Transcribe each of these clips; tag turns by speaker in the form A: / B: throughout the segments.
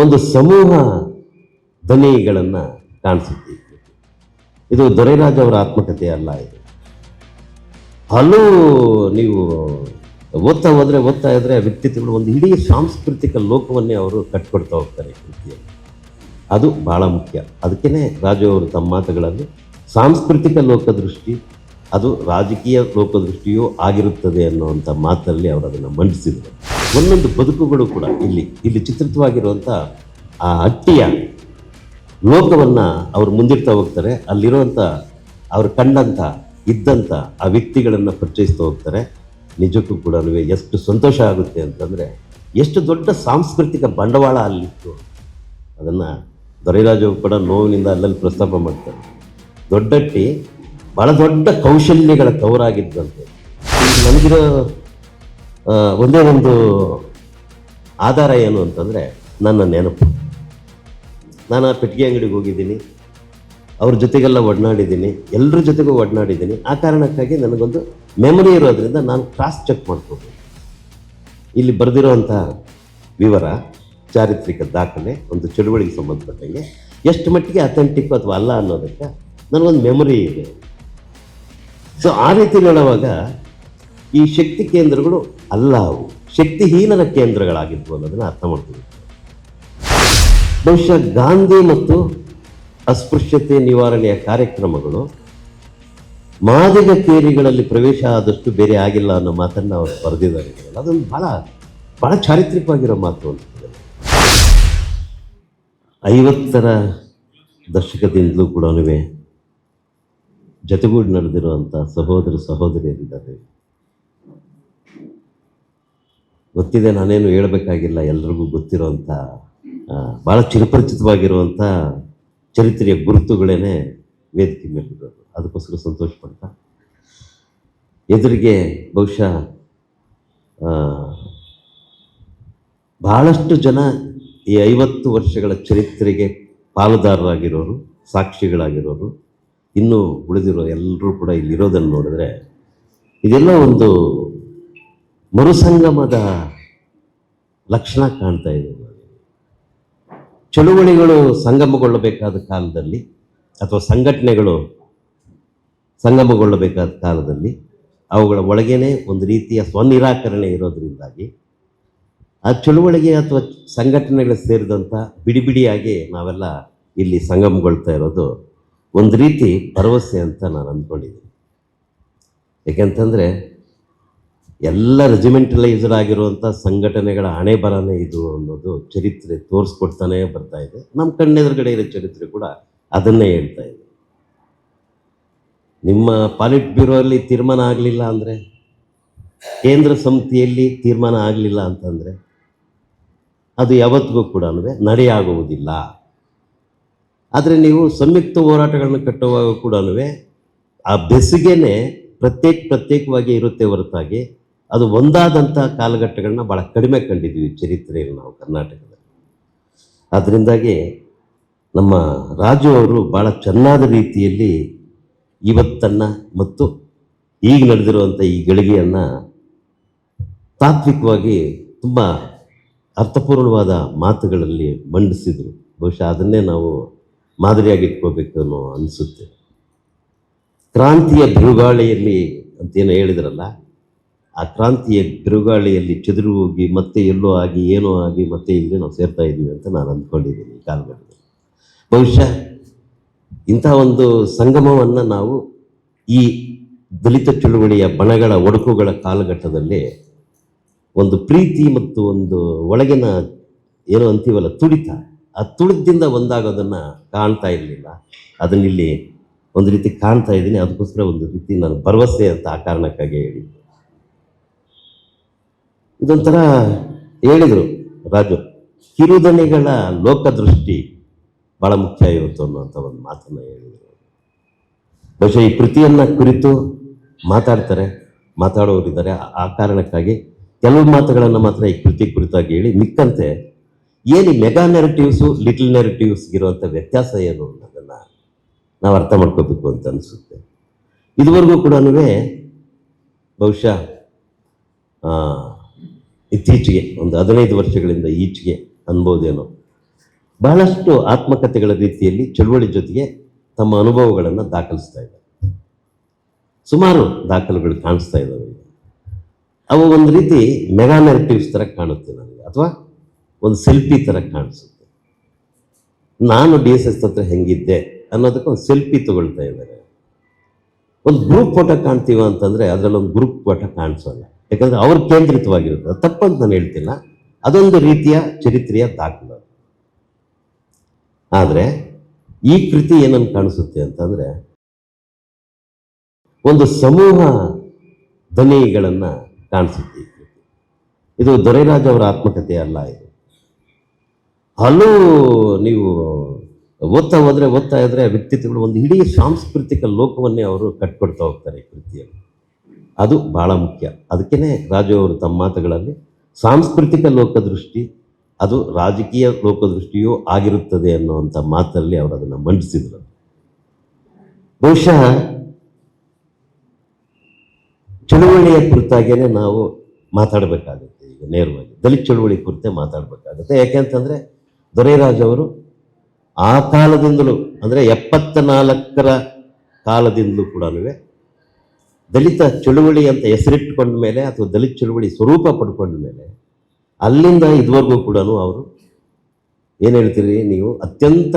A: ಒಂದು ಸಮೂಹ ಧ್ವನಿಗಳನ್ನು ಕಾಣಿಸುತ್ತೆ. ಇದು ದೊರೆರಾಜ್ ಅವರ ಆತ್ಮಕಥೆ ಅಲ್ಲ ಇದು. ಹಲವು ನೀವು ಓದ್ತಾ ಹೋದ್ರೆ ಓದ್ತಾ ಇದ್ದರೆ ವ್ಯಕ್ತಿತ್ವಗಳು ಒಂದು ಇಡೀ ಸಾಂಸ್ಕೃತಿಕ ಲೋಕವನ್ನೇ ಅವರು ಕಟ್ಕೊಡ್ತಾ ಹೋಗ್ತಾರೆ ಕೃತಿಯಲ್ಲಿ. ಅದು ಬಹಳ ಮುಖ್ಯ. ಅದಕ್ಕೇ ರಾಜು ಅವರು ತಮ್ಮ ಮಾತುಗಳಲ್ಲಿ ಸಾಂಸ್ಕೃತಿಕ ಲೋಕದೃಷ್ಟಿ ಅದು ರಾಜಕೀಯ ಲೋಕದೃಷ್ಟಿಯೂ ಆಗಿರುತ್ತದೆ ಅನ್ನುವಂಥ ಮಾತಲ್ಲಿ ಅವರು ಅದನ್ನು ಮಂಡಿಸಿದರು. ಒಂದೊಂದು ಬದುಕುಗಳು ಕೂಡ ಇಲ್ಲಿ ಇಲ್ಲಿ ಚಿತ್ರಿತವಾಗಿರುವಂಥ ಆ ಹಟ್ಟಿಯ ಲೋಕವನ್ನು ಅವರು ಮುಂದಿಡ್ತಾ ಹೋಗ್ತಾರೆ. ಅಲ್ಲಿರುವಂಥ ಅವರು ಕಂಡಂಥ, ಇದ್ದಂಥ ಆ ವ್ಯಕ್ತಿಗಳನ್ನು ಪರಿಚಯಿಸ್ತಾ ಹೋಗ್ತಾರೆ. ನಿಜಕ್ಕೂ ಕೂಡ ಎಷ್ಟು ಸಂತೋಷ ಆಗುತ್ತೆ ಅಂತಂದರೆ ಎಷ್ಟು ದೊಡ್ಡ ಸಾಂಸ್ಕೃತಿಕ ಬಂಡವಾಳ ಅಲ್ಲಿತ್ತು. ಅದನ್ನು ದೊರೆರಾಜು ಕೂಡ ನೋವಿನಿಂದ ಅಲ್ಲಲ್ಲಿ ಪ್ರಸ್ತಾಪ ಮಾಡ್ತಾರೆ. ದೊಡ್ಡಟ್ಟಿ ಭಾಳ ದೊಡ್ಡ ಕೌಶಲ್ಯಗಳ ತವರಾಗಿದ್ದಂತೆ. ನನಗಿರೋ ಒಂದೇ ಒಂದು ಆಧಾರ ಏನು ಅಂತಂದರೆ ನನ್ನ ನೆನಪು. ನಾನು ಆ ಪೆಟ್ಟಿಗೆ ಅಂಗಡಿಗೆ ಹೋಗಿದ್ದೀನಿ. ಅವ್ರ ಜೊತೆಗೆಲ್ಲ ಒಡನಾಡಿದ್ದೀನಿ. ಎಲ್ಲರ ಜೊತೆಗೂ ಒಡನಾಡಿದ್ದೀನಿ. ಆ ಕಾರಣಕ್ಕಾಗಿ ನನಗೊಂದು ಮೆಮೊರಿ ಇರೋದ್ರಿಂದ ನಾನು ಕ್ರಾಸ್ ಚೆಕ್ ಮಾಡ್ಕೋಬೋದು ಇಲ್ಲಿ ಬರೆದಿರೋವಂಥ ವಿವರ, ಚಾರಿತ್ರಿಕ ದಾಖಲೆ, ಒಂದು ಚಳುವಳಿಗೆ ಸಂಬಂಧಪಟ್ಟಂಗೆ, ಎಷ್ಟು ಮಟ್ಟಿಗೆ ಅಥೆಂಟಿಕ್ ಅಥವಾ ಅಲ್ಲ ಅನ್ನೋದಕ್ಕೆ ನನಗೊಂದು ಮೆಮೊರಿ ಇದೆ. ಸೊ ಆ ರೀತಿ ನೋಡುವಾಗ ಈ ಶಕ್ತಿ ಕೇಂದ್ರಗಳು ಅಲ್ಲ ಅವು. ಶಕ್ತಿಹೀನರ ಕೇಂದ್ರಗಳಾಗಿದ್ವು ಅನ್ನೋದನ್ನು ಅರ್ಥ ಮಾಡ್ತೀವಿ ಬಹುಶಃ ಗಾಂಧಿ ಮತ್ತು ಅಸ್ಪೃಶ್ಯತೆ ನಿವಾರಣೆಯ ಕಾರ್ಯಕ್ರಮಗಳು ಮಾದಿಗ ಕೇರಿಗಳಲ್ಲಿ ಪ್ರವೇಶ ಆದಷ್ಟು ಬೇರೆ ಆಗಿಲ್ಲ ಅನ್ನೋ ಮಾತನ್ನು ಅವರು ಬರೆದಿದ್ದಾರೆ. ಅದೊಂದು ಬಹಳ ಬಹಳ ಚಾರಿತ್ರಿಕವಾಗಿರೋ ಮಾತು ಅಂತ ಐವತ್ತರ ದಶಕದಿಂದಲೂ ಕೂಡ ಜೊತೆಗೂಡಿ ನಡೆದಿರುವಂಥ ಸಹೋದರ ಸಹೋದರಿಯರಿದ್ದಾರೆ. ಗೊತ್ತಿದೆ ನಾನೇನು ಹೇಳಬೇಕಾಗಿಲ್ಲ, ಎಲ್ರಿಗೂ ಗೊತ್ತಿರುವಂಥ ಭಾಳ ಚಿರಪರಿಚಿತವಾಗಿರುವಂಥ ಚರಿತ್ರೆಯ ಗುರುತುಗಳೇನೆ ವೇದಿಕೆ ಮೇಲಿರೋದು. ಅದಕ್ಕೋಸ್ಕರ ಸಂತೋಷ ಪಡ್ತಾ, ಎದುರಿಗೆ ಬಹುಶಃ ಬಹಳಷ್ಟು ಜನ ಈ ಐವತ್ತು ವರ್ಷಗಳ ಚರಿತ್ರೆಗೆ ಪಾಲುದಾರರಾಗಿರೋರು, ಸಾಕ್ಷಿಗಳಾಗಿರೋರು. ಇನ್ನೂ ಉಳಿದಿರೋ ಎಲ್ಲರೂ ಕೂಡ ಇಲ್ಲಿರೋದನ್ನು ನೋಡಿದ್ರೆ ಇದೆಲ್ಲ ಒಂದು ಮರುಸಂಗಮದ ಲಕ್ಷಣ ಕಾಣ್ತಾ ಇದೆ. ಚಳುವಳಿಗಳು ಸಂಗಮಗೊಳ್ಳಬೇಕಾದ ಕಾಲದಲ್ಲಿ ಅಥವಾ ಸಂಘಟನೆಗಳು ಸಂಗಮಗೊಳ್ಳಬೇಕಾದ ಕಾಲದಲ್ಲಿ ಅವುಗಳ ಒಳಗೇನೆ ಒಂದು ರೀತಿಯ ಸ್ವನಿರಾಕರಣೆ ಇರೋದರಿಂದಾಗಿ ಆ ಚಳುವಳಿಗೆ ಅಥವಾ ಸಂಘಟನೆಗಳು ಸೇರಿದಂಥ ಬಿಡಿ ಬಿಡಿಯಾಗಿ ನಾವೆಲ್ಲ ಇಲ್ಲಿ ಸಂಗಮಗೊಳ್ತಾ ಇರೋದು ಒಂದು ರೀತಿ ಭರವಸೆ ಅಂತ ನಾನು ಅಂದ್ಕೊಂಡಿದ್ದೀನಿ. ಏಕೆಂತಂದರೆ ಎಲ್ಲ ರೆಜಿಮೆಂಟಲೈಸ್ಡ್ ಆಗಿರುವಂಥ ಸಂಘಟನೆಗಳ ಹಣೆ ಬರನೇ ಇದು ಅನ್ನೋದು ಚರಿತ್ರೆ ತೋರಿಸ್ಕೊಡ್ತಾನೆ ಬರ್ತಾ ಇದೆ. ನಮ್ಮ ಕಣ್ಣೆದುರುಗಡೆ ಇರೋ ಚರಿತ್ರೆ ಕೂಡ ಅದನ್ನೇ ಹೇಳ್ತಾ ಇದೆ. ನಿಮ್ಮ ಪಾಲಿಟ್ ಬ್ಯೂರೋ ಅಲ್ಲಿ ತೀರ್ಮಾನ ಆಗಲಿಲ್ಲ ಅಂದರೆ, ಕೇಂದ್ರ ಸಮಿತಿಯಲ್ಲಿ ತೀರ್ಮಾನ ಆಗಲಿಲ್ಲ ಅಂತಂದರೆ, ಅದು ಯಾವತ್ತಿಗೂ ಕೂಡ ನಡೆಯಾಗುವುದಿಲ್ಲ. ಆದರೆ ನೀವು ಸಂಯುಕ್ತ ಹೋರಾಟಗಳನ್ನು ಕಟ್ಟುವಾಗ ಕೂಡ ಆ ಬೆಸುಗೆನೆ ಪ್ರತ್ಯೇಕ ಪ್ರತ್ಯೇಕವಾಗಿ ಇರುತ್ತೆ ಹೊರತಾಗಿ ಅದು ಒಂದಾದಂಥ ಕಾಲಘಟ್ಟಗಳನ್ನ ಭಾಳ ಕಡಿಮೆ ಕಂಡಿದ್ದೀವಿ ಚರಿತ್ರೆಯಲ್ಲಿ ನಾವು ಕರ್ನಾಟಕದಲ್ಲಿ. ಅದರಿಂದಾಗಿ ನಮ್ಮ ರಾಜು ಅವರು ಭಾಳ ಚೆನ್ನಾದ ರೀತಿಯಲ್ಲಿ ಇವತ್ತನ್ನು ಮತ್ತು ಈಗ ನಡೆದಿರುವಂಥ ಈ ಗಳಿಗೆಯನ್ನು ತಾತ್ವಿಕವಾಗಿ ತುಂಬ ಅರ್ಥಪೂರ್ಣವಾದ ಮಾತುಗಳಲ್ಲಿ ಮಂಡಿಸಿದರು. ಬಹುಶಃ ಅದನ್ನೇ ನಾವು ಮಾದರಿಯಾಗಿ ಇಟ್ಕೋಬೇಕು ಅನ್ನೋ ಅನಿಸುತ್ತೆ. ಕ್ರಾಂತಿಯ ಬಿರುಗಾಳಿಯಲ್ಲಿ ಅಂತೇನೋ ಹೇಳಿದ್ರಲ್ಲ, ಆ ಕ್ರಾಂತಿಯ ಬಿರುಗಾಳಿಯಲ್ಲಿ ಚದುರು ಹೋಗಿ ಮತ್ತೆ ಎಲ್ಲೋ ಆಗಿ, ಏನೋ ಆಗಿ ಮತ್ತೆ ಇಲ್ಲಿ ನಾವು ಸೇರ್ತಾ ಇದ್ದೀವಿ ಅಂತ ನಾನು ಅಂದ್ಕೊಂಡಿದ್ದೀನಿ ಈ ಕಾಲಘಟ್ಟದಲ್ಲಿ. ಬಹುಶಃ ಇಂಥ ಒಂದು ಸಂಗಮವನ್ನು ನಾವು ಈ ದಲಿತ ಚಳುವಳಿಯ ಬಣಗಳ ಒಡಕುಗಳ ಕಾಲಘಟ್ಟದಲ್ಲಿ ಒಂದು ಪ್ರೀತಿ ಮತ್ತು ಒಂದು ಒಳಗಿನ ಏನೋ ಅಂತೀವಲ್ಲ ತುಡಿತ ತುಳಿದಿಂದ ಒಂದಾಗೋದನ್ನು ಕಾಣ್ತಾ ಇರಲಿಲ್ಲ. ಅದನ್ನಿಲ್ಲಿ ಒಂದು ರೀತಿ ಕಾಣ್ತಾ ಇದ್ದೀನಿ. ಅದಕ್ಕೋಸ್ಕರ ಒಂದು ರೀತಿ ನಾನು ಭರವಸೆ ಅಂತ ಆ ಕಾರಣಕ್ಕಾಗಿ ಹೇಳಿ ಇದೊಂಥರ ಹೇಳಿದರು ರಾಜು ಕಿರುದನೆಗಳ ಲೋಕದೃಷ್ಟಿ ಬಹಳ ಮುಖ್ಯ ಇವತ್ತು ಅನ್ನುವಂಥ ಒಂದು ಮಾತನ್ನು ಹೇಳಿದರು. ಬಹುಶಃ ಈ ಕೃತಿಯನ್ನು ಕುರಿತು ಮಾತಾಡ್ತಾರೆ, ಮಾತಾಡೋರಿದ್ದಾರೆ. ಆ ಕಾರಣಕ್ಕಾಗಿ ಕೆಲವು ಮಾತುಗಳನ್ನು ಮಾತ್ರ ಈ ಕೃತಿ ಕುರಿತಾಗಿ ಹೇಳಿ, ಮಿಕ್ಕಂತೆ ಏನು ಮೆಗಾ ನೆರೆಟಿವ್ಸು ಲಿಟಲ್ ನೆರೆಟಿವ್ಸ್ ಇರುವಂಥ ವ್ಯತ್ಯಾಸ ಏನು ಅನ್ನೋದನ್ನು ನಾವು ಅರ್ಥ ಮಾಡ್ಕೋಬೇಕು ಅಂತ ಅನಿಸುತ್ತೆ. ಇದುವರೆಗೂ ಕೂಡ ಬಹುಶಃ ಇತ್ತೀಚೆಗೆ, ಒಂದು ಹದಿನೈದು ವರ್ಷಗಳಿಂದ ಈಚೆಗೆ ಅನ್ಬೋದೇನೋ. ಬಹಳಷ್ಟು ಆತ್ಮಕಥೆಗಳ ರೀತಿಯಲ್ಲಿ ಚಳುವಳಿ ಜೊತೆಗೆ ತಮ್ಮ ಅನುಭವಗಳನ್ನು ದಾಖಲಿಸ್ತಾ ಇದ್ದಾರೆ. ಸುಮಾರು ದಾಖಲೆಗಳು ಕಾಣಿಸ್ತಾ ಇದ್ದಾವೆ. ಅವು ಒಂದು ರೀತಿ ಮೆಗಾ ನೆರೆಟಿವ್ಸ್ ಥರ ಕಾಣುತ್ತೆ ನನಗೆ. ಅಥವಾ ಒಂದು ಸೆಲ್ಫಿ ಥರ ಕಾಣಿಸುತ್ತೆ. ನಾನು ಡಿ ಎಸ್ ಎಸ್ ಹತ್ರ ಹೆಂಗಿದ್ದೆ ಅನ್ನೋದಕ್ಕೆ ಒಂದು ಸೆಲ್ಫಿ ತಗೊಳ್ತಾ ಇದ್ದಾರೆ. ಒಂದು ಗ್ರೂಪ್ ಫೋಟೋ ಕಾಣ್ತೀವ ಅಂತಂದರೆ ಅದರಲ್ಲಿ ಒಂದು ಗ್ರೂಪ್ ಫೋಟೋ ಕಾಣಿಸೋಲ್ಲ. ಯಾಕಂದರೆ ಅವ್ರ ಕೇಂದ್ರಿತವಾಗಿರುತ್ತೆ. ತಪ್ಪು ಅಂತ ನಾನು ಹೇಳ್ತಿಲ್ಲ. ಅದೊಂದು ರೀತಿಯ ಚರಿತ್ರೆಯ ದಾಖಲು ಆದರೆ ಈ ಕೃತಿ ಏನನ್ನು ಕಾಣಿಸುತ್ತೆ ಅಂತಂದರೆ ಒಂದು ಸಮೂಹ ಧ್ವನಿಗಳನ್ನು ಕಾಣಿಸುತ್ತೆ ಇದು ದೊರೆರಾಜ್ ಅವರ ಆತ್ಮಕಥೆ ಅಲ್ಲ ಇದು. ಹಲವು ನೀವು ಓದ್ತಾ ಹೋದ್ರೆ ಓದ್ತಾ ಇದ್ರೆ ವ್ಯಕ್ತಿತ್ವಗಳು ಒಂದು ಇಡೀ ಸಾಂಸ್ಕೃತಿಕ ಲೋಕವನ್ನೇ ಅವರು ಕಟ್ಕೊಡ್ತಾ ಹೋಗ್ತಾರೆ ಕೃತಿಯಲ್ಲಿ. ಅದು ಬಹಳ ಮುಖ್ಯ. ಅದಕ್ಕೇ ರಾಜು ಅವರು ತಮ್ಮ ಮಾತುಗಳಲ್ಲಿ ಸಾಂಸ್ಕೃತಿಕ ಲೋಕದೃಷ್ಟಿ ಅದು ರಾಜಕೀಯ ಲೋಕದೃಷ್ಟಿಯೂ ಆಗಿರುತ್ತದೆ ಅನ್ನುವಂಥ ಮಾತಲ್ಲಿ ಅವರು ಅದನ್ನು ಮಂಡಿಸಿದ್ರು. ಬಹುಶಃ ಚಳುವಳಿಯ ಕುರಿತಾಗೇನೆ ನಾವು ಮಾತಾಡಬೇಕಾಗುತ್ತೆ ಈಗ ನೇರವಾಗಿ. ದಲಿತ ಚಳುವಳಿ ಕುರಿತೇ ಮಾತಾಡಬೇಕಾಗುತ್ತೆ. ಯಾಕೆಂತಂದರೆ ದೊರೆರಾಜ್ ಅವರು ಆ ಕಾಲದಿಂದಲೂ, ಅಂದರೆ ಎಪ್ಪತ್ತ ನಾಲ್ಕರ ಕಾಲದಿಂದಲೂ ಕೂಡ ದಲಿತ ಚಳುವಳಿ ಅಂತ ಹೆಸರಿಟ್ಟುಕೊಂಡ ಮೇಲೆ ಅಥವಾ ದಲಿತ ಚಳುವಳಿ ಸ್ವರೂಪ ಪಡ್ಕೊಂಡ ಮೇಲೆ, ಅಲ್ಲಿಂದ ಇದುವರೆಗೂ ಕೂಡ ಅವರು ಏನು ಹೇಳ್ತೀರಿ ನೀವು, ಅತ್ಯಂತ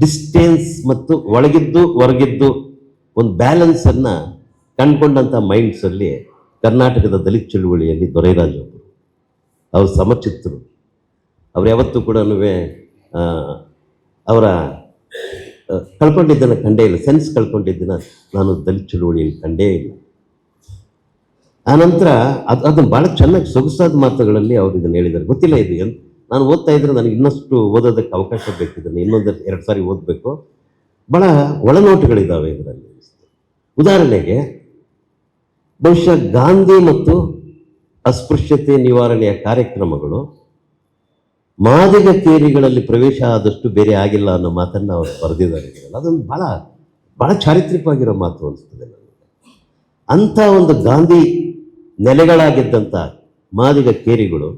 A: ಡಿಸ್ಟೆನ್ಸ್ ಮತ್ತು ಒಳಗಿದ್ದು ಹೊರಗಿದ್ದು ಒಂದು ಬ್ಯಾಲೆನ್ಸನ್ನು ಕಂಡುಕೊಂಡಂಥ ಮೈಂಡ್ಸಲ್ಲಿ ಕರ್ನಾಟಕದ ದಲಿತ ಚಳುವಳಿಯಲ್ಲಿ ದೊರೆರಾಜ್ ಅವರು ಅವರು ಸಮಚಿತ್ತರು. ಅವ್ರು ಯಾವತ್ತೂ ಕೂಡ ಅವರ ಕಳ್ಕೊಂಡಿದ್ದನ್ನು ಕಂಡೇ ಇಲ್ಲ. ಸೆನ್ಸ್ ಕಳ್ಕೊಂಡಿದ್ದನ್ನು ನಾನು ದಲಿತ ಚಳುವಳಿಯಲ್ಲಿ ಕಂಡೇ ಇಲ್ಲ. ಆನಂತರ ಅದು ಅದನ್ನು ಭಾಳ ಚೆನ್ನಾಗಿ ಸೊಗಸಾದ ಮಾತುಗಳಲ್ಲಿ ಅವರು ಇದನ್ನು ಹೇಳಿದ್ದಾರೆ. ಗೊತ್ತಿಲ್ಲ ಇದು ನಾನು ಓದ್ತಾ ಇದ್ರೆ ನನಗೆ ಇನ್ನಷ್ಟು ಓದೋದಕ್ಕೆ ಅವಕಾಶ ಬೇಕಿದ್ದನ್ನು ಇನ್ನೊಂದು ಎರಡು ಸಾರಿ ಓದಬೇಕು. ಭಾಳ ಒಳನೋಟಗಳಿದ್ದಾವೆ ಇದರಲ್ಲಿ. ಉದಾಹರಣೆಗೆ, ಬಹುಶಃ ಗಾಂಧಿ ಮತ್ತು ಅಸ್ಪೃಶ್ಯತೆ ನಿವಾರಣೆಯ ಕಾರ್ಯಕ್ರಮಗಳು ಮಾದಿಗ ಕೇರಿಗಳಲ್ಲಿ ಪ್ರವೇಶ ಆದಷ್ಟು ಬೇರೆ ಆಗಿಲ್ಲ ಅನ್ನೋ ಮಾತನ್ನು ಅವರು ಬರೆದಿದ್ದಾರೆ. ಅದೊಂದು ಭಾಳ ಭಾಳ ಚಾರಿತ್ರಿಕವಾಗಿರೋ ಮಾತು ಅನಿಸ್ತದೆ ನನಗೆ. ಅಂಥ ಒಂದು ಗಾಂಧಿ ನೆಲೆಗಳಾಗಿದ್ದಂಥ ಮಾದಿಗ ಕೇರಿಗಳು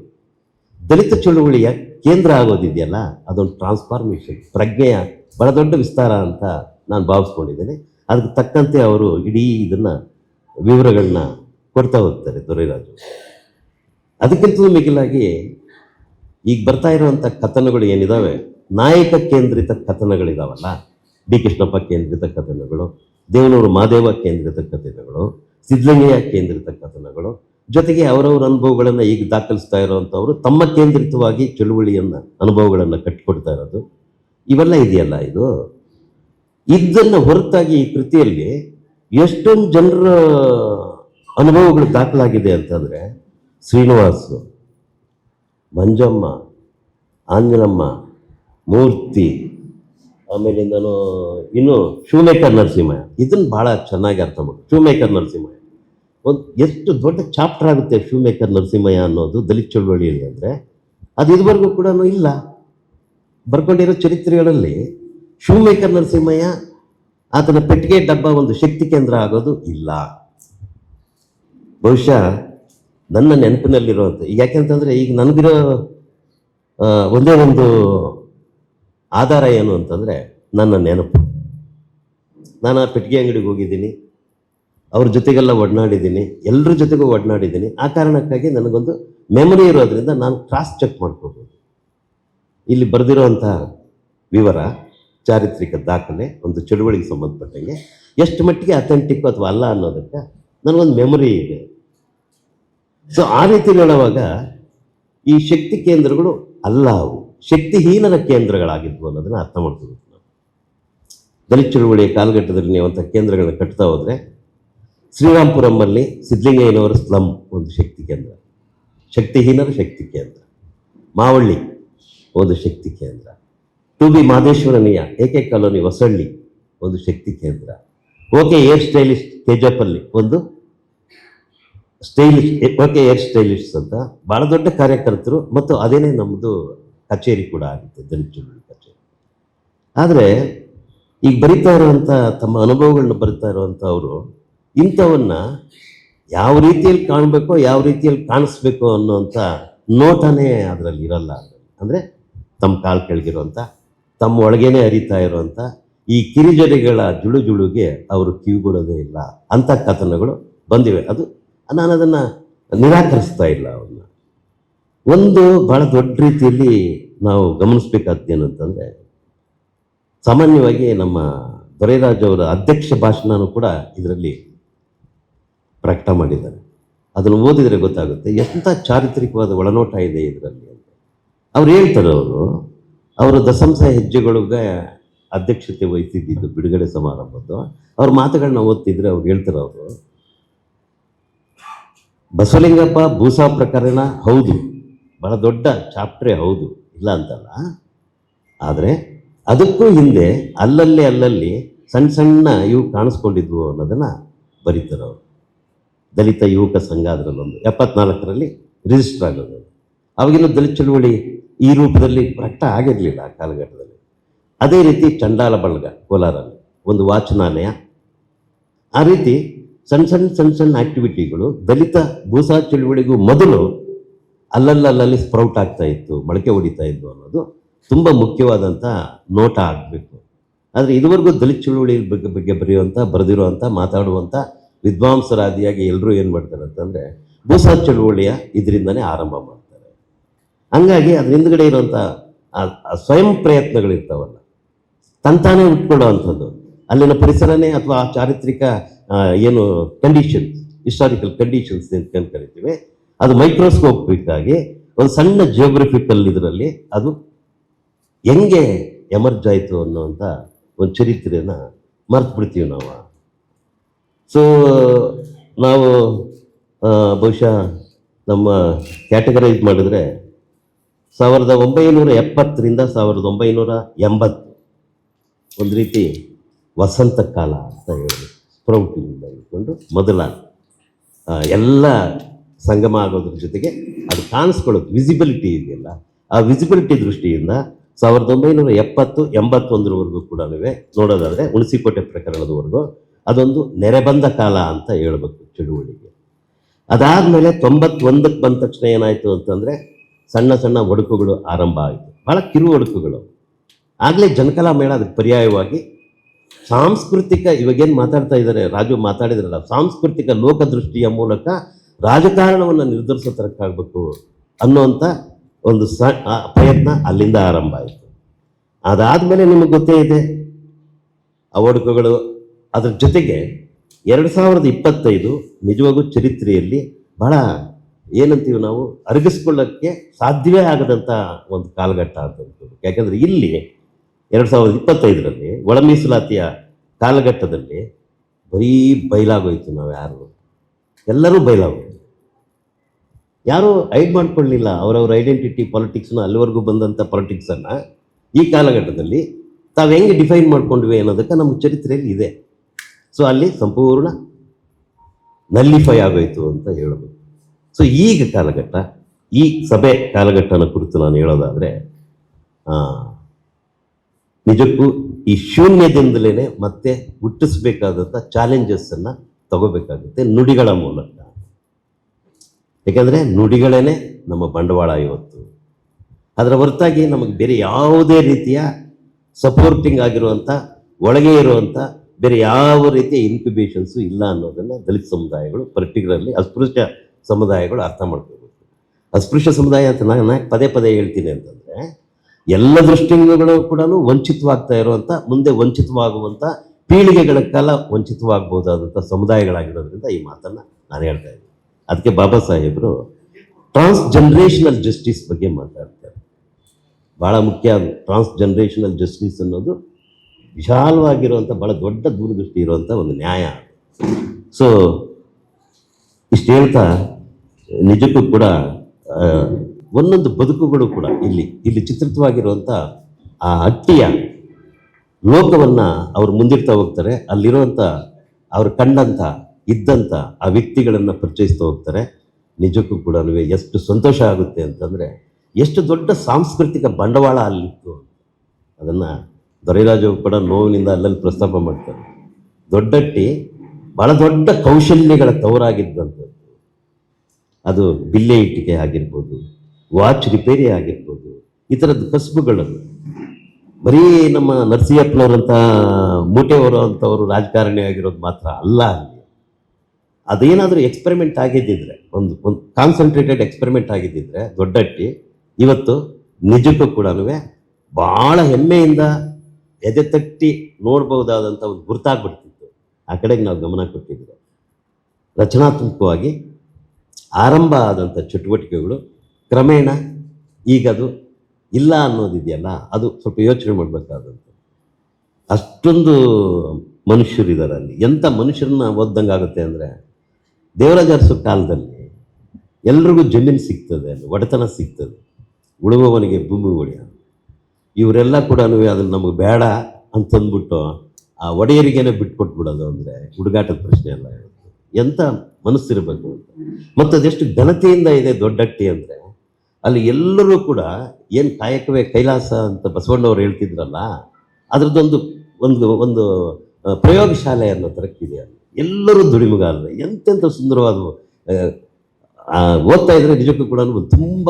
A: ದಲಿತ ಚಳುವಳಿಯ ಕೇಂದ್ರ ಆಗೋದಿದೆಯಲ್ಲ, ಅದೊಂದು ಟ್ರಾನ್ಸ್ಫಾರ್ಮೇಷನ್ ಪ್ರಜ್ಞೆಯ ಬಹಳ ದೊಡ್ಡ ವಿಸ್ತಾರ ಅಂತ ನಾನು ಭಾವಿಸ್ಕೊಂಡಿದ್ದೇನೆ. ಅದಕ್ಕೆ ತಕ್ಕಂತೆ ಅವರು ಇಡೀ ಇದನ್ನು, ವಿವರಗಳನ್ನ ಕೊಡ್ತಾ ಹೋಗ್ತಾರೆ ದೊರೆರಾಜು. ಅದಕ್ಕಿಂತಲೂ ಮಿಗಿಲಾಗಿ ಈಗ ಬರ್ತಾ ಇರುವಂಥ ಕಥನಗಳು ಏನಿದಾವೆ? ನಾಯಕ ಕೇಂದ್ರಿತ ಕಥನಗಳಿದಾವಲ್ಲ? ಡಿ ಕೃಷ್ಣಪ್ಪ ಕೇಂದ್ರಿತ ಕಥನಗಳು, ದೇವನೂರು ಮಾದೇವ ಕೇಂದ್ರಿತ ಕಥನಗಳು ಸಿದ್ದಲಿಂಗಯ್ಯ ಕೇಂದ್ರಿತ ಕಥನಗಳು, ಜೊತೆಗೆ ಅವರವರ ಅನುಭವಗಳನ್ನು ಈಗ ದಾಖಲಿಸ್ತಾ ಇರುವಂಥವರು ತಮ್ಮ ಕೇಂದ್ರಿತವಾಗಿ ಚಳುವಳಿಯನ್ನು, ಅನುಭವಗಳನ್ನು ಕಟ್ಟಿಕೊಡ್ತಾ ಇರೋದು. ಇವೆಲ್ಲ ಇದೆಯಲ್ಲ ಇದು? ಇದನ್ನು ಹೊರತಾಗಿ ಈ ಕೃತಿಯಲ್ಲಿ ಎಷ್ಟೊಂದು ಜನರ ಅನುಭವಗಳು ದಾಖಲಾಗಿದೆ ಅಂತಂದರೆ ಶ್ರೀನಿವಾಸು ಮಂಜಮ್ಮ, ಆಂಜನಮ್ಮ, ಮೂರ್ತಿ, ಆಮೇಲಿಂದನು ಇನ್ನು ಶೂಮೇಕರ್ ನರಸಿಂಹಯ್ಯ. ಇದನ್ನು ಭಾಳ ಚೆನ್ನಾಗಿ ಅರ್ಥ ಮಾಡಿ, ಶೂಮೇಕರ್ ನರಸಿಂಹಯ್ಯ. ಒಂದು ಎಷ್ಟು ದೊಡ್ಡ ಚಾಪ್ಟರ್ ಆಗುತ್ತೆ ಶೂಮೇಕರ್ ನರಸಿಂಹಯ್ಯ ಅನ್ನೋದು ದಲಿತ ಚಳುವಳಿಯಲ್ಲಿ ಅಂದರೆ, ಅದು ಇದುವರೆಗೂ ಕೂಡ ಇಲ್ಲ. ಬರ್ಕೊಂಡಿರೋ ಚರಿತ್ರೆಗಳಲ್ಲಿ ಶೂಮೇಕರ್ ನರಸಿಂಹಯ್ಯ ಆತನ ಪೆಟ್ಟಿಗೆ ಡಬ್ಬ ಒಂದು ಶಕ್ತಿ ಕೇಂದ್ರ ಆಗೋದು ಇಲ್ಲ. ಬಹುಶಃ ನನ್ನ ನೆನಪಿನಲ್ಲಿರುವಂಥ ಯಾಕೆಂತಂದರೆ ಈಗ ನನಗಿರೋ ಒಂದೇ ಒಂದು ಆಧಾರ ಏನು ಅಂತಂದರೆ ನನ್ನ ನೆನಪು. ನಾನು ಆ ಪೆಟ್ಟಿಗೆ ಅಂಗಡಿಗೆ ಹೋಗಿದ್ದೀನಿ. ಅವ್ರ ಜೊತೆಗೆಲ್ಲ ಒಡನಾಡಿದ್ದೀನಿ. ಎಲ್ಲರ ಜೊತೆಗೂ ಒಡನಾಡಿದ್ದೀನಿ. ಆ ಕಾರಣಕ್ಕಾಗಿ ನನಗೊಂದು ಮೆಮೊರಿ ಇರೋದ್ರಿಂದ ನಾನು ಕ್ರಾಸ್ ಚೆಕ್ ಮಾಡ್ಕೋಬೋದು ಇಲ್ಲಿ ಬರೆದಿರೋಂಥ ವಿವರ, ಚಾರಿತ್ರಿಕ ದಾಖಲೆ, ಒಂದು ಚಳುವಳಿಗೆ ಸಂಬಂಧಪಟ್ಟಂಗೆ, ಎಷ್ಟು ಮಟ್ಟಿಗೆ ಅಥೆಂಟಿಕ್ ಅಥವಾ ಅಲ್ಲ ಅನ್ನೋದಕ್ಕೆ ನನಗೊಂದು ಮೆಮೊರಿ ಇದೆ. ಸೊ ಆ ರೀತಿ ಹೇಳುವಾಗ ಈ ಶಕ್ತಿ ಕೇಂದ್ರಗಳು ಅಲ್ಲ ಅವು. ಶಕ್ತಿಹೀನರ ಕೇಂದ್ರಗಳಾಗಿದ್ವು ಅನ್ನೋದನ್ನ ಅರ್ಥ ಮಾಡ್ಕೋಬೇಕು ನಾವು. ದಲಿತ ಚಳುವಳಿಯ ಕಾಲಘಟ್ಟದಲ್ಲಿ ನೀವು ಅಂತ ಕೇಂದ್ರಗಳನ್ನ ಕಟ್ತಾ ಹೋದರೆ ಶ್ರೀರಾಮ್ಪುರಂಬಲ್ಲಿ ಸಿದ್ಧಲಿಂಗಯ್ಯನವರ ಸ್ಲಮ್ ಒಂದು ಶಕ್ತಿ ಕೇಂದ್ರ. ಶಕ್ತಿಹೀನರ ಶಕ್ತಿ ಕೇಂದ್ರ. ಮಾವಳ್ಳಿ ಒಂದು ಶಕ್ತಿ ಕೇಂದ್ರ. ಟು ಬಿ ಮಾದೇಶ್ವರನಿಯ ಏಕೆ ಕಾಲೋನಿ ಹೊಸಳ್ಳಿ ಒಂದು ಶಕ್ತಿ ಕೇಂದ್ರ. ಓಕೆ ಏರ್ ಸ್ಟೈಲಿಸ್ಟ್ ತೇಜಪ್ಪಲ್ಲಿ ಒಂದು ಸ್ಟೈಲಿಸ್ಟ್ ಓಕೆ ಏರ್ ಸ್ಟೈಲಿಸ್ಟ್ ಅಂತ ಭಾಳ ದೊಡ್ಡ ಕಾರ್ಯಕರ್ತರು ಮತ್ತು ಅದೇನೆ ನಮ್ಮದು ಕಚೇರಿ ಕೂಡ ಆಗುತ್ತೆ ದಲಿತ ಚಳುವಳಿ ಕಚೇರಿ. ಆದರೆ ಈಗ ಬರಿತಾ ಇರುವಂಥ ತಮ್ಮ ಅನುಭವಗಳನ್ನ ಬರಿತಾ ಇರುವಂಥ ಅವರು ಇಂಥವನ್ನ ಯಾವ ರೀತಿಯಲ್ಲಿ ಕಾಣಬೇಕೋ, ಯಾವ ರೀತಿಯಲ್ಲಿ ಕಾಣಿಸ್ಬೇಕು ಅನ್ನೋಂಥ ನೋಟನೇ ಅದರಲ್ಲಿ ಇರಲ್ಲ ಅಂದರೆ ತಮ್ಮ ಕಾಲು ಕೆಳಗಿರುವಂಥ ತಮ್ಮ ಒಳಗೇನೆ ಅರಿತಾ ಇರುವಂಥ ಈ ಕಿರಿಜಡೆಗಳ ಜುಳು ಜುಳುಗೆ ಅವರು ಕಿವಿಗೊಡೋದೇ ಇಲ್ಲ ಅಂಥ ಕಥನಗಳು ಬಂದಿವೆ. ಅದು ನಾನು ಅದನ್ನು ನಿರಾಕರಿಸ್ತಾ ಇಲ್ಲ ಅವನ್ನ ಒಂದು ಬಹಳ ದೊಡ್ಡ ರೀತಿಯಲ್ಲಿ ನಾವು ಗಮನಿಸ್ಬೇಕಾದ್ದೇನು ಅಂತಂದರೆ, ಸಾಮಾನ್ಯವಾಗಿ ನಮ್ಮ ದೊರೆರಾಜ್ ಅವರ ಅಧ್ಯಕ್ಷ ಭಾಷಣನೂ ಕೂಡ ಇದರಲ್ಲಿ ಪ್ರಕಟ ಮಾಡಿದ್ದಾರೆ. ಅದನ್ನು ಓದಿದರೆ ಗೊತ್ತಾಗುತ್ತೆ, ಎಂಥ ಚಾರಿತ್ರಿಕವಾದ ಒಳನೋಟ ಇದೆ ಇದರಲ್ಲಿ ಅಂತ. ಅವ್ರು ಹೇಳ್ತಾರೆ ಅವರು ಅವರು ದಸಂಸ ಹೆಜ್ಜೆಗಳಿಗೆ ಅಧ್ಯಕ್ಷತೆ ವಹಿಸಿದ್ದು ಬಿಡುಗಡೆ ಸಮಾರಂಭದ್ದು. ಅವ್ರ ಮಾತುಗಳನ್ನ ಓದ್ತಿದ್ರೆ ಅವ್ರು ಹೇಳ್ತಾರೆ ಅವರು ಬಸವಲಿಂಗಪ್ಪ ಭೂಸಾ ಪ್ರಕರಣ ಹೌದು. ಬಹಳ ದೊಡ್ಡ ಚಾಪ್ಟ್ರೇ ಹೌದು. ಇಲ್ಲ ಅಂತಲ್ಲ. ಆದರೆ ಅದಕ್ಕೂ ಹಿಂದೆ ಅಲ್ಲಲ್ಲಿ ಅಲ್ಲಲ್ಲಿ ಸಣ್ಣ ಸಣ್ಣ ಇವು ಕಾಣಿಸ್ಕೊಂಡಿದ್ವು ಅನ್ನೋದನ್ನು ಬರೀತಾರೆ ಅವರು. ದಲಿತ ಯುವಕ ಸಂಘ ಅದರಲ್ಲೊಂದು. ಎಪ್ಪತ್ನಾಲ್ಕರಲ್ಲಿ ರಿಜಿಸ್ಟರ್ ಆಗೋದು. ಅವಾಗಿನ ದಲಿತ ಚಳುವಳಿ ಈ ರೂಪದಲ್ಲಿ ಪ್ರಕಟ ಆಗಿರಲಿಲ್ಲ ಆ ಕಾಲಘಟ್ಟದಲ್ಲಿ. ಅದೇ ರೀತಿ ಚಂಡಾಲ ಬಳಗ ಕೋಲಾರಲ್ಲಿ ಒಂದು ವಾಚನಾಲಯ. ಆ ರೀತಿ ಸಣ್ಣ ಸಣ್ಣ ಸಣ್ಣ ಸಣ್ಣ ಆಕ್ಟಿವಿಟಿಗಳು ದಲಿತ ಭೂಸಾ ಚಳುವಳಿಗೂ ಮೊದಲು ಅಲ್ಲಲ್ಲಲ್ಲಿ ಸ್ಪ್ರೌಟ್ ಆಗ್ತಾ ಇತ್ತು, ಮೊಳಕೆ ಹೊಡಿತಾ ಇತ್ತು ಅನ್ನೋದು ತುಂಬ ಮುಖ್ಯವಾದಂಥ ನೋಟ ಆಗಬೇಕು. ಆದರೆ ಇದುವರೆಗೂ ದಲಿತ ಚಳುವಳಿ ಬಗ್ಗೆ ಬಗ್ಗೆ ಬರೆಯುವಂಥ ಬರೆದಿರುವಂಥ ಮಾತಾಡುವಂಥ ವಿದ್ವಾಂಸರಾದಿಯಾಗಿ ಎಲ್ಲರೂ ಏನು ಮಾಡ್ತಾರೆ ಅಂತಂದರೆ ಭೂಸಾ ಚಳುವಳಿಯ ಇದರಿಂದನೇ ಆರಂಭ ಮಾಡ್ತಾರೆ. ಹಂಗಾಗಿ ಅದ್ರ ಹಿಂದ್ಗಡೆ ಇರುವಂಥ ಸ್ವಯಂ ಪ್ರಯತ್ನಗಳಿರ್ತಾವಲ್ಲ, ತಂತಾನೇ ಉಟ್ಕೊಳ್ಳೋವಂಥದ್ದು ಅಲ್ಲಿನ ಪರಿಸರನೇ ಅಥವಾ ಆ ಚಾರಿತ್ರಿಕ ಏನು ಕಂಡೀಷನ್ಸ್ ಹಿಸ್ಟಾರಿಕಲ್ ಕಂಡೀಷನ್ಸ್ ಅಂತ ಕರಿತೀವಿ. ಅದು ಮೈಕ್ರೋಸ್ಕೋಪ್ ಮೈಕ್ರೋಸ್ಕೋಪಿಕ್ಕಾಗಿ ಒಂದು ಸಣ್ಣ ಜಿಯೋಗ್ರಫಿಕಲ್ ಇದರಲ್ಲಿ ಅದು ಹೆಂಗೆ ಎಮರ್ಜ್ ಆಯಿತು ಅನ್ನೋವಂಥ ಒಂದು ಚರಿತ್ರೆಯನ್ನು ಮರ್ತು ಬಿಡ್ತೀವಿ ನಾವು. ಸೊ ನಾವು ಬಹುಶಃ ನಮ್ಮ ಕ್ಯಾಟಗರೈಸ್ ಮಾಡಿದ್ರೆ ಸಾವಿರದ ಒಂಬೈನೂರ ಎಪ್ಪತ್ತರಿಂದ ಸಾವಿರದ ಒಂಬೈನೂರ ಎಂಬತ್ತು. ಒಂದು ರೀತಿ ವಸಂತ ಕಾಲ ಅಂತ ಹೇಳಿ ಸ್ಪ್ರೌಟಿಂದ ಇಟ್ಕೊಂಡು ಮೊದಲ ಎಲ್ಲ ಸಂಗಮ ಆಗೋದ್ರ ಜೊತೆಗೆ ಅದು ಕಾಣಿಸ್ಕೊಳ್ಳೋದು ವಿಸಿಬಿಲಿಟಿ ಇದೆಯಲ್ಲ, ಆ ವಿಸಿಬಿಲಿಟಿ ದೃಷ್ಟಿಯಿಂದ ಸಾವಿರದ ಒಂಬೈನೂರ ಎಪ್ಪತ್ತು, ಎಂಬತ್ತೊಂದರವರೆಗೂ ಕೂಡ ನೋಡೋದಾದರೆ ಹುಣಸಿಕೋಟೆ ಪ್ರಕರಣದವರೆಗೂ ಅದೊಂದು ನೆರೆಬಂದ ಕಾಲ ಅಂತ ಹೇಳ್ಬೇಕು ಚಳುವಳಿಗೆ. ಅದಾದಮೇಲೆ ತೊಂಬತ್ತೊಂದಕ್ಕೆ ಬಂದ ತಕ್ಷಣ ಏನಾಯಿತು ಅಂತಂದರೆ ಸಣ್ಣ ಸಣ್ಣ ಒಡಕುಗಳು ಆರಂಭ ಆಯಿತು. ಭಾಳ ಕಿರು ಒಡಕುಗಳು ಆಗಲೇ ಜನಕಲಾ ಮೇಳ ಅದಕ್ಕೆ ಪರ್ಯಾಯವಾಗಿ ಸಾಂಸ್ಕೃತಿಕ, ಇವಾಗೇನು ಮಾತಾಡ್ತಾ ಇದ್ದಾರೆ ರಾಜು ಮಾತಾಡಿದ್ರಲ್ಲ, ಸಾಂಸ್ಕೃತಿಕ ಲೋಕದೃಷ್ಟಿಯ ಮೂಲಕ ರಾಜಕಾರಣವನ್ನು ನಿರ್ಧರಿಸೋ ಅನ್ನುವಂಥ ಒಂದು ಸ ಪ್ರಯತ್ನ ಅಲ್ಲಿಂದ ಆರಂಭ ಆಯಿತು. ಅದಾದಮೇಲೆ ನಿಮಗೆ ಗೊತ್ತೇ ಇದೆ ಒಡಕುಗಳು ಅದ್ರ ಜೊತೆಗೆ ಎರಡು ಸಾವಿರದ ಇಪ್ಪತ್ತೈದು ನಿಜವಾಗೂ ಚರಿತ್ರೆಯಲ್ಲಿ ಬಹಳ ಏನಂತೀವಿ ನಾವು, ಅರಗಿಸ್ಕೊಳ್ಳೋಕ್ಕೆ ಸಾಧ್ಯವೇ ಆಗದಂಥ ಒಂದು ಕಾಲಘಟ್ಟ ಅಂತ ಯಾಕಂದರೆ ಇಲ್ಲಿ ಎರಡು ಸಾವಿರದ ಇಪ್ಪತ್ತೈದರಲ್ಲಿ ಒಳ ಮೀಸಲಾತಿಯ ಕಾಲಘಟ್ಟದಲ್ಲಿ ಬರೀ ಬಯಲಾಗೋಯ್ತು ನಾವು ಯಾರು. ಎಲ್ಲರೂ ಬಯಲಾಗೋಯ್ತು ಯಾರೂ ಐಡ್ ಮಾಡ್ಕೊಳ್ಳಿಲ್ಲ ಅವರವ್ರ ಐಡೆಂಟಿಟಿ ಪಾಲಿಟಿಕ್ಸ್ನ ಅಲ್ಲಿವರೆಗೂ ಬಂದಂಥ ಪಾಲಿಟಿಕ್ಸನ್ನು ಈ ಕಾಲಘಟ್ಟದಲ್ಲಿ ತಾವು ಹೆಂಗೆ ಡಿಫೈನ್ ಮಾಡ್ಕೊಂಡ್ವಿ ಅನ್ನೋದಕ್ಕೆ ನಮ್ಮ ಚರಿತ್ರೆಯಲ್ಲಿ ಇದೆ. ಸೊ ಅಲ್ಲಿ ಸಂಪೂರ್ಣ ನಲ್ಲಿಫೈ ಆಗೋಯ್ತು ಅಂತ ಹೇಳ್ಬೋದು. ಸೊ ಈಗ ಕಾಲಘಟ್ಟ, ಈ ಸಭೆ ಕಾಲಘಟ್ಟನ ಕುರಿತು ನಾನು ಹೇಳೋದಾದರೆ ನಿಜಕ್ಕೂ ಈ ಶೂನ್ಯದಿಂದಲೇ ಮತ್ತೆ ಹುಟ್ಟಿಸ್ಬೇಕಾದಂಥ ಚಾಲೆಂಜಸ್ಸನ್ನು ತಗೋಬೇಕಾಗುತ್ತೆ ನುಡಿಗಳ ಮೂಲಕ. ಯಾಕಂದರೆ ನುಡಿಗಳೇ ನಮ್ಮ ಬಂಡವಾಳ ಇವತ್ತು. ಅದರ ಹೊರತಾಗಿ ನಮಗೆ ಬೇರೆ ಯಾವುದೇ ರೀತಿಯ ಸಪೋರ್ಟಿಂಗ್ ಆಗಿರುವಂಥ ಒಳಗೆ ಇರುವಂಥ ಬೇರೆ ಯಾವ ರೀತಿಯ ಇನ್ಕ್ಯುಬೇಷನ್ಸು ಇಲ್ಲ ಅನ್ನೋದನ್ನು ದಲಿತ ಸಮುದಾಯಗಳು ಪರ್ಟಿಕ್ಯುಲರ್ಲಿ ಅಸ್ಪೃಶ್ಯ ಸಮುದಾಯಗಳು ಅರ್ಥ ಮಾಡ್ಕೋಬೇಕು ಅಸ್ಪೃಶ್ಯ ಸಮುದಾಯ ಅಂತ ನಾನು ಪದೇ ಪದೇ ಹೇಳ್ತೀನಿ ಅಂತಂದರೆ ಎಲ್ಲ ದೃಷ್ಟಿಗಳು ಕೂಡ ವಂಚಿತವಾಗ್ತಾ ಇರುವಂಥ ಮುಂದೆ ವಂಚಿತವಾಗುವಂಥ ಪೀಳಿಗೆಗಳ ಕಾಲ ವಂಚಿತವಾಗಬಹುದಾದಂಥ ಸಮುದಾಯಗಳಾಗಿರೋದ್ರಿಂದ ಈ ಮಾತನ್ನು ನಾನು ಹೇಳ್ತಾ ಇದ್ದೀನಿ. ಅದಕ್ಕೆ ಬಾಬಾ ಸಾಹೇಬರು ಟ್ರಾನ್ಸ್ ಜನರೇಷನಲ್ ಜಸ್ಟಿಸ್ ಬಗ್ಗೆ ಮಾತಾಡ್ತಾರೆ. ಭಾಳ ಮುಖ್ಯ ಟ್ರಾನ್ಸ್ ಜನ್ರೇಷನಲ್ ಜಸ್ಟಿಸ್ ಅನ್ನೋದು ವಿಶಾಲವಾಗಿರುವಂಥ ಭಾಳ ದೊಡ್ಡ ದೂರದೃಷ್ಟಿ ಇರುವಂಥ ಒಂದು ನ್ಯಾಯ. ಸೊ ಇಷ್ಟು ಹೇಳ್ತಾ ನಿಜಕ್ಕೂ ಕೂಡ ಒಂದೊಂದು ಬದುಕುಗಳು ಕೂಡ ಇಲ್ಲಿ ಇಲ್ಲಿ ಚಿತ್ರಿತವಾಗಿರುವಂಥ ಆ ಹಟ್ಟಿಯ ಲೋಕವನ್ನು ಅವರು ಮುಂದಿಡ್ತಾ ಹೋಗ್ತಾರೆ. ಅಲ್ಲಿರುವಂಥ ಅವರು ಕಂಡಂಥ ಇದ್ದಂಥ ಆ ವ್ಯಕ್ತಿಗಳನ್ನು ಪರಿಚಯಿಸ್ತಾ ಹೋಗ್ತಾರೆ. ನಿಜಕ್ಕೂ ಕೂಡ ಎಷ್ಟು ಸಂತೋಷ ಆಗುತ್ತೆ ಅಂತಂದರೆ ಎಷ್ಟು ದೊಡ್ಡ ಸಾಂಸ್ಕೃತಿಕ ಬಂಡವಾಳ ಅಲ್ಲಿತ್ತು. ಅದನ್ನು ದೊರೆರಾಜು ಕೂಡ ನೋವಿನಿಂದ ಅಲ್ಲಲ್ಲಿ ಪ್ರಸ್ತಾಪ ಮಾಡ್ತಾರೆ. ದೊಡ್ಡಟ್ಟಿ ಭಾಳ ದೊಡ್ಡ ಕೌಶಲ್ಯಗಳ ತವರಾಗಿದ್ದಂಥದ್ದು. ಅದು ಬಿಲ್ಲೆ ಇಟ್ಟಿಗೆ ಆಗಿರ್ಬೋದು ವಾಚ್ ರಿಪೇರಿ ಆಗಿರ್ಬೋದು, ಈ ಥರದ ಕಸುಬುಗಳನ್ನು. ಬರೀ ನಮ್ಮ ನರಸಿಂಹಪ್ಪನವರಂಥ ಮೂಟೆಯವರು ಅಂಥವರು ರಾಜಕಾರಣಿ ಆಗಿರೋದು ಮಾತ್ರ ಅಲ್ಲ ಅದೇನಾದರೂ ಎಕ್ಸ್ಪೆರಿಮೆಂಟ್ ಆಗಿದ್ದಿದ್ರೆ, ಒಂದು ಒಂದು ಕಾನ್ಸಂಟ್ರೇಟೆಡ್ ಎಕ್ಸ್ಪೆರಿಮೆಂಟ್ ಆಗಿದ್ದಿದ್ರೆ ದೊಡ್ಡಟ್ಟಿ ಇವತ್ತು ನಿಜಕ್ಕೂ ಕೂಡ ಭಾಳ ಹೆಮ್ಮೆಯಿಂದ ಎದೆ ತಟ್ಟಿ ನೋಡ್ಬಹುದಾದಂಥ ಒಂದು ಗುರುತಾಗ್ಬಿಡ್ತಿತ್ತು. ಆ ಕಡೆಗೆ ನಾವು ಗಮನ ಕೊಟ್ಟಿದ್ರೆ ರಚನಾತ್ಮಕವಾಗಿ ಆರಂಭ ಆದಂಥ ಚಟುವಟಿಕೆಗಳು ಕ್ರಮೇಣ ಈಗ ಅದು ಇಲ್ಲ ಅನ್ನೋದಿದೆಯಲ್ಲ, ಅದು ಸ್ವಲ್ಪ ಯೋಚನೆ ಮಾಡಬೇಕಾದಂಥ ಅಷ್ಟೊಂದು ಮನುಷ್ಯರಿದ್ದಾರೆ ಅಲ್ಲಿ ಎಂಥ ಮನುಷ್ಯರನ್ನ ಓದ್ದಂಗೆ ಆಗುತ್ತೆ ಅಂದರೆ, ದೇವರಾಜರಸು ಕಾಲದಲ್ಲಿ ಎಲ್ರಿಗೂ ಜಮೀನು ಸಿಗ್ತದೆ ಅಲ್ಲಿ, ಒಡೆತನ ಸಿಗ್ತದೆ. ಉಳುವವನಿಗೆ ಭೂಮಿ ಒಡೆಯ. ಇವರೆಲ್ಲ ಕೂಡ ಅದನ್ನು ನಮಗೆ ಬೇಡ ಅಂತಂದ್ಬಿಟ್ಟು ಆ ಒಡೆಯರಿಗೇನೆ ಬಿಟ್ಕೊಟ್ಬಿಡೋದು ಅಂದರೆ ಹುಡುಗಾಟದ ಪ್ರಶ್ನೆ ಅಲ್ಲ. ಎಂಥ ಮನಸ್ಸಿರಬೇಕು ಅಂತ. ಮತ್ತು ಅದೆಷ್ಟು ಘನತೆಯಿಂದ ಇದೆ ದೊಡ್ಡಟ್ಟಿ ಅಂದರೆ ಅಲ್ಲಿ ಎಲ್ಲರೂ ಕೂಡ ಏನು ಕಾಯಕವೇ ಕೈಲಾಸ ಅಂತ ಬಸವಣ್ಣವ್ರು ಹೇಳ್ತಿದ್ರಲ್ಲ, ಅದರದ್ದೊಂದು ಒಂದು ಒಂದು ಪ್ರಯೋಗಶಾಲೆ ಅನ್ನೋ ಥರಕ್ಕಿದೆ ಅಲ್ಲಿ ಎಲ್ಲರೂ ದುಡಿಮುಗಾರರು. ಎಂತೆಂಥ ಸುಂದರವಾದ ಓದ್ತಾ ಇದ್ರೆ ನಿಜಕ್ಕೂ ಕೂಡ ತುಂಬ,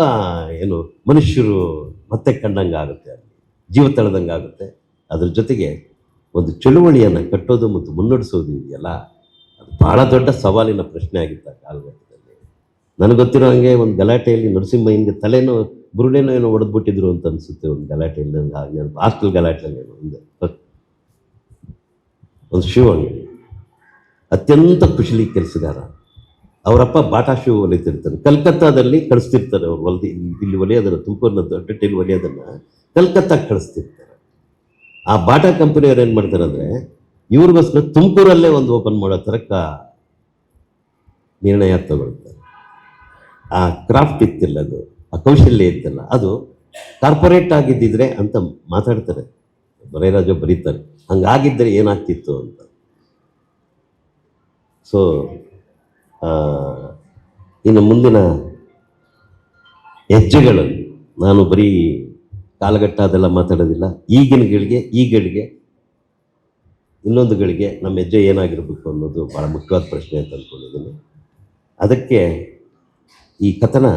A: ಏನು, ಮನುಷ್ಯರು ಮತ್ತೆ ಕಂಡಂಗೆ ಆಗುತ್ತೆ ಅಲ್ಲಿ. ಜೀವ ತಳೆದಂಗೆ ಆಗುತ್ತೆ. ಅದ್ರ ಜೊತೆಗೆ ಒಂದು ಚಳುವಳಿಯನ್ನು ಕಟ್ಟೋದು ಮತ್ತು ಮುನ್ನಡೆಸೋದು ಇದೆಯಲ್ಲ, ಅದು ಬಹಳ ದೊಡ್ಡ ಸವಾಲಿನ ಪ್ರಶ್ನೆ ಆಗಿತ್ತು ಆ ಕಾಲಘಟ್ಟದಲ್ಲಿ. ನನಗೆ ಗೊತ್ತಿರೋ ಹಾಗೆ ಒಂದು ಗಲಾಟೆಯಲ್ಲಿ ನರಸಿಂಹಯ್ಯನಿಗೆ ತಲೆನೋ ಬುರುಡೆನೋ ಏನೋ ಹೊಡೆದ್ಬಿಟ್ಟಿದ್ರು ಅಂತ ಅನಿಸುತ್ತೆ ಒಂದು ಗಲಾಟೆಯಲ್ಲಿ ನಂಗೆ ಹಾಗೆ ಹಾಸ್ಟೆಲ್ ಗಲಾಟೆಯಲ್ಲಿ ಮುಂದೆ ಒಂದು. ಶಿವ ಅತ್ಯಂತ ಕುಶಲಿ ಕೆಲಸಗಾರ. ಅವರಪ್ಪ ಬಾಟಾ ಶೂ ಹೊಲಿತಿರ್ತಾರೆ. ಕಲ್ಕತ್ತಾದಲ್ಲಿ ಕಳಿಸ್ತಿರ್ತಾರೆ ಅವ್ರು ಹೊಲದಿ, ಇಲ್ಲಿ ಒಲೆಯೋದನ್ನು ತುಮಕೂರಿನ ದೊಡ್ಡ ಒಲೆಯೋದನ್ನು ಕಲ್ಕತ್ತಾಗೆ ಕಳಿಸ್ತಿರ್ತಾರೆ. ಆ ಬಾಟಾ ಕಂಪನಿಯವ್ರು ಏನು ಮಾಡ್ತಾರೆ ಅಂದರೆ, ಇವ್ರಿಗೋಸ್ಕರ ತುಮಕೂರಲ್ಲೇ ಒಂದು ಓಪನ್ ಮಾಡೋ ಥರಕ್ಕ ನಿರ್ಣಯ ತಗೊಳ್ತಾರೆ. ಆ ಕ್ರಾಫ್ಟ್ ಇತ್ತಿಲ್ಲ ಅದು, ಆ ಕೌಶಲ್ಯ ಇತ್ತಲ್ಲ, ಅದು ಕಾರ್ಪೊರೇಟ್ ಆಗಿದ್ದಿದ್ರೆ ಅಂತ ಮಾತಾಡ್ತಾರೆ. ಬರೆಯರಾಜ ಬರೀತಾರೆ ಹಂಗಾಗಿದ್ದರೆ ಏನಾಗ್ತಿತ್ತು ಅಂತ. ಸೊ ಇನ್ನು ಮುಂದಿನ ಹೆಜ್ಜೆಗಳಲ್ಲಿ ನಾನು ಬರೀ ಕಾಲಘಟ್ಟ ಅದೆಲ್ಲ ಮಾತಾಡೋದಿಲ್ಲ, ಈಗಿನ ಗಳಿಗೆ, ಈ ಗಳಿಗೆ, ಇನ್ನೊಂದು ಗಳಿಗೆ ನಮ್ಮ ಹೆಜ್ಜೆ ಏನಾಗಿರಬೇಕು ಅನ್ನೋದು ಭಾಳ ಮುಖ್ಯವಾದ ಪ್ರಶ್ನೆ ಅಂತ ಅಂದ್ಕೊಂಡಿದ್ದೀನಿ. ಅದಕ್ಕೆ ಈ ಕಥನ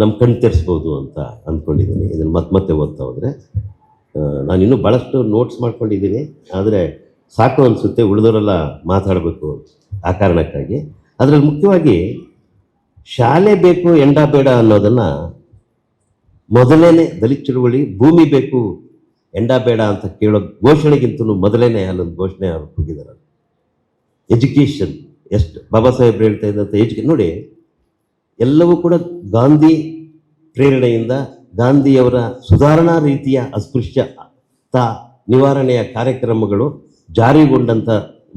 A: ನಮ್ಮ ಕಣ್ ತೆರೆಸ್ಬೋದು ಅಂತ ಅಂದ್ಕೊಂಡಿದ್ದೀನಿ ಇದನ್ನು ಮತ್ತೆ ಮತ್ತೆ ಓದ್ತಾ ಹೋದರೆ. ನಾನು ಇನ್ನೂ ಭಾಳಷ್ಟು ನೋಟ್ಸ್ ಮಾಡ್ಕೊಂಡಿದ್ದೀನಿ. ಆದರೆ ಸಾಕು ಅನಿಸುತ್ತೆ, ಉಳಿದವರೆಲ್ಲ ಮಾತಾಡಬೇಕು ಆ ಕಾರಣಕ್ಕಾಗಿ. ಅದರಲ್ಲಿ ಮುಖ್ಯವಾಗಿ ಶಾಲೆ ಬೇಕು, ಎಂಡ ಬೇಡ ಅನ್ನೋದನ್ನು ಮೊದಲೇನೆ ದಲಿತ ಚಳುವಳಿ, ಭೂಮಿ ಬೇಕು, ಎಂಡ ಬೇಡ ಅಂತ ಕೇಳೋ ಘೋಷಣೆಗಿಂತಲೂ ಮೊದಲೇನೆ ಅಲ್ಲೊಂದು ಘೋಷಣೆ ಅವ್ರು ಹೋಗಿದ್ದಾರೆ. ಎಜುಕೇಷನ್ ಎಷ್ಟು, ಬಾಬಾ ಸಾಹೇಬ್ರು ಹೇಳ್ತಾ ಇದ್ದಂಥ ಎಜುಕೇ ನೋಡಿ ಎಲ್ಲವೂ ಕೂಡ ಗಾಂಧಿ ಪ್ರೇರಣೆಯಿಂದ, ಗಾಂಧಿಯವರ ಸುಧಾರಣಾ ರೀತಿಯ ಅಸ್ಪೃಶ್ಯತ ನಿವಾರಣೆಯ ಕಾರ್ಯಕ್ರಮಗಳು ಜಾರಿಗೊಂಡಂಥ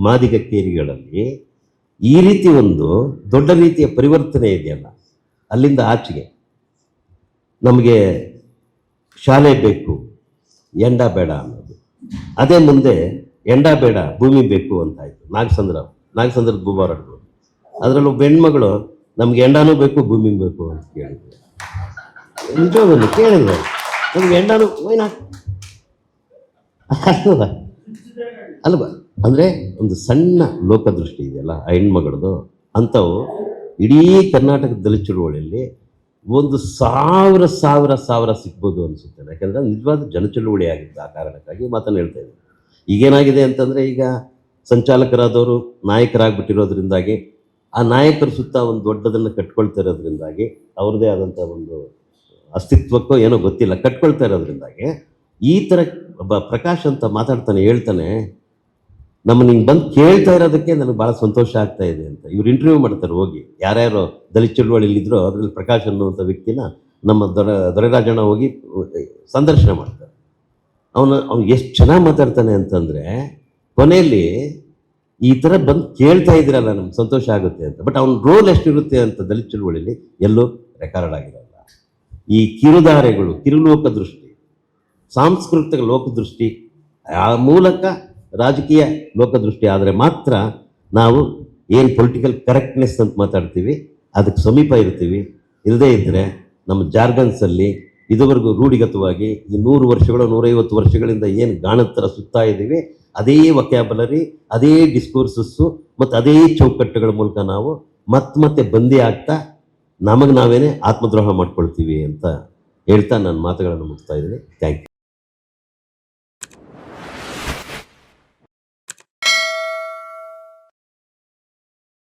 A: ಮಾದಿಗ ಕೇರಿಗಳಲ್ಲಿ ಈ ರೀತಿ ಒಂದು ದೊಡ್ಡ ರೀತಿಯ ಪರಿವರ್ತನೆ ಇದೆಯಲ್ಲ. ಅಲ್ಲಿಂದ ಆಚೆಗೆ ನಮಗೆ ಶಾಲೆ ಬೇಕು, ಎಂಡ ಬೇಡ ಅನ್ನೋದು. ಅದೇ ಮುಂದೆ ಎಂಡ ಬೇಡ, ಭೂಮಿ ಬೇಕು ಅಂತ ಆಯಿತು. ನಾಗಸಂದ್ರ, ನಾಗಸಂದ್ರದ ಬೂಬಾರಡ್ದು ಅದರಲ್ಲೂ ಹೆಣ್ಮಗಳು ನಮ್ಗೆ ಎಂಡನೂ ಬೇಕು ಭೂಮಿ ಬೇಕು ಅಂತ ಕೇಳಿದ್ರು. ನಿಜವಾಗಲು ಕೇಳಿದ್ರು. ನಮ್ಗೆ ಎಂಡನೂ ವೈನಾ ಅಲ್ವಾ? ಅಂದರೆ ಒಂದು ಸಣ್ಣ ಲೋಕದೃಷ್ಟಿ ಇದೆಯಲ್ಲ, ಆ ಹೆಣ್ಮಗಳದು ಅಂಥವು ಇಡೀ ಕರ್ನಾಟಕದಲ್ಲಿ ಚಳುವಳಿಯಲ್ಲಿ ಒಂದು ಸಾವಿರ ಸಾವಿರ ಸಾವಿರ ಸಿಗ್ಬೋದು ಅನಿಸುತ್ತೆ. ಯಾಕೆಂದರೆ ನಿಜವಾದ ಜನಚಳುವಳಿ ಆಗಿತ್ತು ಆ ಕಾರಣಕ್ಕಾಗಿ ಮಾತನ್ನು ಹೇಳ್ತಾ ಇದ್ದೀನಿ ಈಗೇನಾಗಿದೆ ಅಂತಂದರೆ ಈಗ ಸಂಚಾಲಕರಾದವರು, ನಾಯಕರಾಗ್ಬಿಟ್ಟಿರೋದ್ರಿಂದಾಗಿ ಆ ನಾಯಕರ ಸುತ್ತ ಒಂದು ದೊಡ್ಡದನ್ನು ಕಟ್ಕೊಳ್ತಾ ಇರೋದ್ರಿಂದಾಗಿ ಅವ್ರದ್ದೇ ಆದಂಥ ಒಂದು ಅಸ್ತಿತ್ವಕ್ಕೋ ಏನೋ ಗೊತ್ತಿಲ್ಲ. ಕಟ್ಕೊಳ್ತಾ ಇರೋದ್ರಿಂದಾಗಿ ಈ ಥರ ಒಬ್ಬ ಪ್ರಕಾಶ್ ಅಂತ ಮಾತಾಡ್ತಾನೆ, ಹೇಳ್ತಾನೆ ನಮ್ಮ ನಿಂಗೆ ಬಂದು ಕೇಳ್ತಾ ಇರೋದಕ್ಕೆ ನನಗೆ ಭಾಳ ಸಂತೋಷ ಆಗ್ತಾ ಇದೆ ಅಂತ. ಇವ್ರು ಇಂಟರ್ವ್ಯೂ ಮಾಡ್ತಾರೆ ಹೋಗಿ. ಯಾರ್ಯಾರು ದಲಿತ ಚಳುವಳಿಲಿದ್ರೋ ಅದರಲ್ಲಿ ಪ್ರಕಾಶ್ ಅನ್ನುವಂಥ ವ್ಯಕ್ತಿನ ನಮ್ಮ ದೊರ, ದೊರೆರಾಜಣ್ಣ ಹೋಗಿ ಸಂದರ್ಶನ ಮಾಡ್ತಾರೆ. ಅವನು, ಅವ್ನು ಎಷ್ಟು ಚೆನ್ನಾಗಿ ಮಾತಾಡ್ತಾನೆ ಅಂತಂದರೆ ಕೊನೆಯಲ್ಲಿ ಈ ಥರ ಬಂದು ಕೇಳ್ತಾ ಇದ್ದೀರಲ್ಲ ನಮ್ಗೆ ಸಂತೋಷ ಆಗುತ್ತೆ ಅಂತ. ಬಟ್ ಅವ್ನ ರೋಲ್ ಎಷ್ಟಿರುತ್ತೆ ಅಂತ ದಲಿತ ಚಳುವಳಿಲಿ ಎಲ್ಲೂ ರೆಕಾರ್ಡ್ ಆಗಿರಲ್ಲ. ಈ ಕಿರುಧಾರೆಗಳು ಕಿರುಲೋಕ ದೃಷ್ಟಿ, ಸಾಂಸ್ಕೃತಿಕ ಲೋಕದೃಷ್ಟಿ ಆ ಮೂಲಕ ರಾಜಕೀಯ ಲೋಕದೃಷ್ಟಿ ಆದರೆ ಮಾತ್ರ ನಾವು ಏನು ಪೊಲಿಟಿಕಲ್ ಕರೆಕ್ಟ್ನೆಸ್ ಅಂತ ಮಾತಾಡ್ತೀವಿ, ಅದಕ್ಕೆ ಸಮೀಪ ಇರ್ತೀವಿ. ಇಲ್ಲದೇ ಇದ್ದರೆ ನಮ್ಮ ಜಾರ್ಗನ್ಸಲ್ಲಿ ಇದುವರೆಗೂ ರೂಢಿಗತವಾಗಿ ಈ ನೂರು ವರ್ಷಗಳು, ನೂರೈವತ್ತು ವರ್ಷಗಳಿಂದ ಏನು ಗಾಣದ ಥರ ಸುತ್ತಾ ಇದ್ದೀವಿ ಅದೇ ವಕ್ಯಾಬಲರಿ ಅದೇ ಡಿಸ್ಕೋರ್ಸಸ್ಸು ಮತ್ತು ಅದೇ ಚೌಕಟ್ಟುಗಳ ಮೂಲಕ ನಾವು ಮತ್ತೆ ಮತ್ತೆ ಬಂದಿ ಆಗ್ತಾ ನಮಗೆ ನಾವೇನೇ ಆತ್ಮದ್ರೋಹ ಮಾಡ್ಕೊಳ್ತೀವಿ ಅಂತ ಹೇಳ್ತಾ ನನ್ನ ಮಾತುಗಳನ್ನು ಮುಗಿಸ್ತಾ ಇದ್ದೀನಿ. Thank you